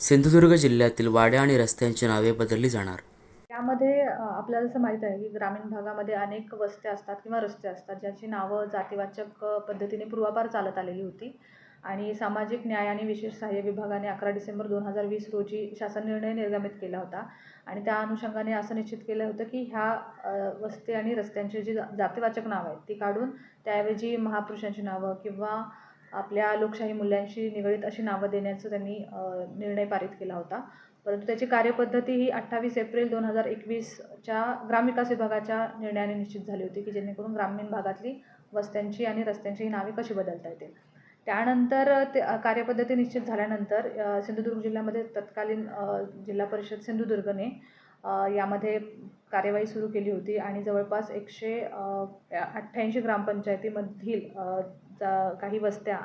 सिंधुदुर्ग जिल्ह्यातील वाड्या आणि रस्त्यांची नावे बदलली जाणार. त्यामध्ये आपल्याला जसं माहीत आहे की ग्रामीण भागामध्ये अनेक वस्त्या असतात किंवा रस्ते असतात ज्याची नावं जातीवाचक पद्धतीने पूर्वापार चालत आलेली होती. आणि सामाजिक न्याय आणि विशेष सहाय्य विभागाने अकरा डिसेंबर दोन हजार वीस रोजी शासन निर्णय निर्गमित केला होता. आणि त्या अनुषंगाने असं निश्चित केलं होतं की ह्या वस्ती आणि रस्त्यांची जी जातीवाचक नावं आहेत ती काढून त्याऐवजी महापुरुषांची नावं किंवा आपल्या लोकशाही मूल्यांशी निगडीत अशी नावं देण्याचं त्यांनी निर्णय पारित केला होता. परंतु त्याची कार्यपद्धती ही अठ्ठावीस एप्रिल दोन हजार एकवीसच्या ग्रामविकास विभागाच्या निर्णयाने निश्चित झाली होती की जेणेकरून ग्रामीण भागातली वस्त्यांची आणि रस्त्यांची ही नावे कशी बदलता येतील. त्यानंतर ते कार्यपद्धती निश्चित झाल्यानंतर सिंधुदुर्ग जिल्ह्यामध्ये तत्कालीन जिल्हा परिषद सिंधुदुर्गने यामध्ये कार्यवाही सुरू केली होती आणि जवळपास एकशे अठ्ठ्याऐंशी ग्रामपंचायतीमधील चा काही वस्त्या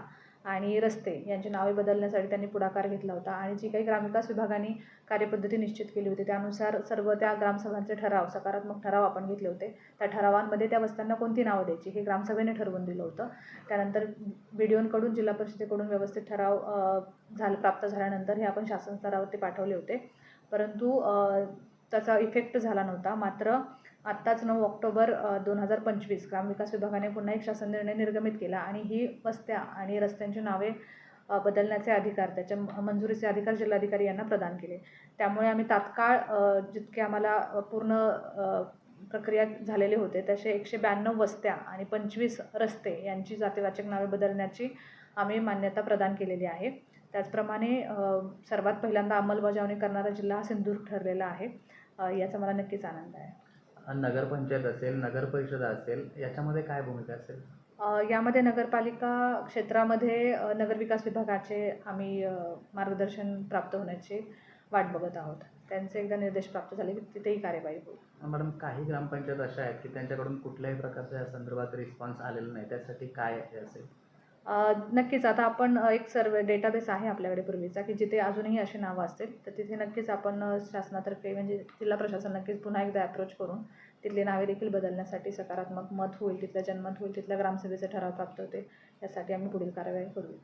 आणि रस्ते यांची नावे बदलण्यासाठी त्यांनी पुढाकार घेतला होता. आणि जी काही ग्रामविकास विभागाने कार्यपद्धती निश्चित केली होती त्यानुसार सर्व त्या ग्रामसभांचे ठराव सकारात्मक ठराव आपण घेतले होते. त्या ठरावांमध्ये त्या वस्त्यांना कोणती नावं द्यायची हे ग्रामसभेने ठरवून दिलं होतं. त्यानंतर बी डी ओंकडून जिल्हा परिषदेकडून व्यवस्थित ठराव झालं प्राप्त झाल्यानंतर हे आपण शासन स्तरावरती पाठवले होते. परंतु त्याचा इफेक्ट झाला नव्हता. मात्र आत्ताच नऊ ऑक्टोबर दोन हजार पंचवीस. ग्रामविकास विभागाने पुन्हा एक शासन निर्णय निर्गमित केला आणि ही वस्त्या आणि रस्त्यांची नावे बदलण्याचे अधिकार त्याच्या म- मंजुरीचे अधिकार जिल्हाधिकारी यांना प्रदान केले. त्यामुळे आम्ही तात्काळ जितके आम्हाला पूर्ण प्रक्रिया झालेले होते तसे एकशे ब्याण्णव वस्त्या आणि पंचवीस रस्ते यांची जातीवाचक नावे बदलण्याची आम्ही मान्यता प्रदान केलेली आहे. त्याचप्रमाणे सर्वात पहिल्यांदा अंमलबजावणी करणारा जिल्हा हा सिंधुदुर्ग ठरलेला आहे. याचा मला नक्कीच आनंद आहे. नगरपंचायत असेल नगर परिषद असेल याच्यामध्ये काय भूमिका असेल? यामध्ये नगरपालिका क्षेत्रामध्ये नगरविकास विभागाचे आम्ही मार्गदर्शन प्राप्त होण्याची वाट बघत आहोत. त्यांचे एकदा निर्देश प्राप्त झाले की तिथेही कार्यवाही होईल. मॅडम काही ग्रामपंचायत अशा आहेत की त्यांच्याकडून कुठल्याही प्रकारच्या या संदर्भात रिस्पॉन्स आलेला नाही. त्यासाठी काय हे असेल? नक्कीच आता आपण एक सर्व डेटाबेस आहे आपल्याकडे पूर्वीचा की जिथे अजूनही अशी नावं असतील तर तिथे नक्कीच आपण शासनातर्फे म्हणजे जिल्हा प्रशासन नक्कीच पुन्हा एकदा अप्रोच करून तिथली नावे देखील बदलण्यासाठी सकारात्मक मत होईल तिथलं जनमत होईल तिथल्या ग्रामसभेचे ठराव प्राप्त होते यासाठी आम्ही पुढील कारवाई करू.